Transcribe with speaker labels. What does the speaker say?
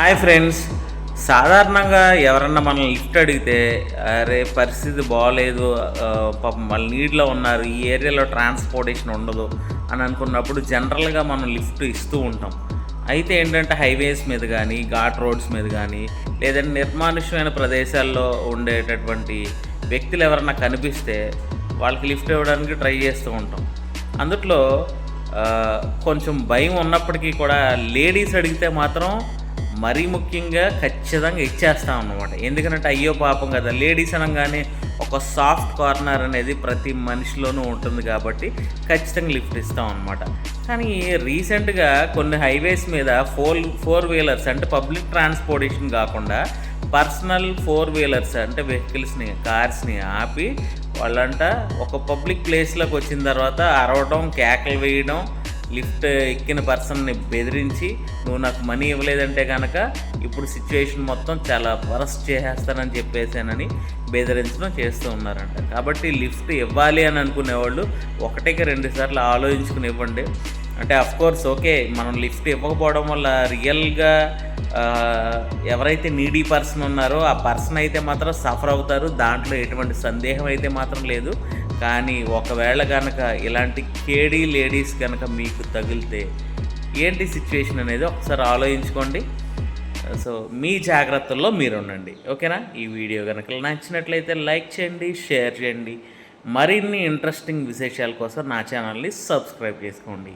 Speaker 1: Hi friends. సాధారణంగా ఎవరన్నా మనం లిఫ్ట్ అడిగితే అరే పరిస్థితి బాగోలేదు ఆ, పాపం వాళ్ళు ఉన్నారు ఈ ఏరియాలో ట్రాన్స్పోర్టేషన్ ఉండదు అని అనుకున్నప్పుడు జనరల్గా మనం లిఫ్ట్ ఇస్తూ ఉంటాం. అయితే ఏంటంటే హైవేస్ మీద కానీ ఘాట్ రోడ్స్ మీద కానీ లేదంటే నిర్మానుష్యమైన ప్రదేశాల్లో ఉండేటటువంటి వ్యక్తులు ఎవరన్నా కనిపిస్తే వాళ్ళకి లిఫ్ట్ ఇవ్వడానికి ట్రై చేస్తూ ఉంటాం. అందుట్లో కొంచెం భయం ఉన్నప్పటికీ కూడా లేడీస్ అడిగితే మాత్రం మరీ ముఖ్యంగా ఖచ్చితంగా ఇచ్చేస్తాం అన్నమాట. ఎందుకంటే అయ్యో పాపం కదా లేడీస్ అనగానే ఒక సాఫ్ట్ కార్నర్ అనేది ప్రతి మనిషిలోనూ ఉంటుంది కాబట్టి ఖచ్చితంగా లిఫ్ట్ ఇస్తాం అనమాట కానీ రీసెంట్గా కొన్ని హైవేస్ మీద ఫోర్ ఫోర్ వీలర్స్ అంటే పబ్లిక్ ట్రాన్స్పోర్టేషన్ కాకుండా పర్సనల్ ఫోర్ వీలర్స్ అంటే వెహికల్స్ని కార్స్ని ఆపి వాళ్ళంట ఒక పబ్లిక్ ప్లేస్లోకి వచ్చిన తర్వాత అరవడం కేకలు వేయడం లిఫ్ట్ ఎక్కిన పర్సన్ని బెదిరించి నువ్వు నాకు మనీ ఇవ్వలేదంటే కనుక ఇప్పుడు సిచ్యువేషన్ మొత్తం చాలా వరస్ట్ చేసేస్తానని చెప్పేసానని బెదిరించడం చేస్తూ ఉన్నారంట. కాబట్టి లిఫ్ట్ ఇవ్వాలి అని అనుకునేవాళ్ళు ఒకటికి రెండు సార్లు ఆలోచించుకుని ఇవ్వండి. అంటే కోర్స్ ఓకే మనం లిఫ్ట్ ఇవ్వకపోవడం వల్ల రియల్గా ఎవరైతే నీడీ పర్సన్ ఉన్నారో ఆ పర్సన్ అయితే మాత్రం సఫర్ అవుతారు. దాంట్లో ఎటువంటి సందేహం అయితే మాత్రం లేదు. కానీ ఒకవేళ కనుక ఇలాంటి కేడీ లేడీస్ కనుక మీకు తగిలితే ఏంటి సిచ్యువేషన్ అనేది ఒకసారి ఆలోచించుకోండి. సో మీ జాగ్రత్తల్లో మీరు ఉండండి ఓకేనా? ఈ వీడియో కనుక నచ్చినట్లయితే లైక్ చేయండి షేర్ చేయండి. మరిన్ని ఇంట్రెస్టింగ్ విశేషాల కోసం నా ఛానల్ని సబ్స్క్రైబ్ చేసుకోండి.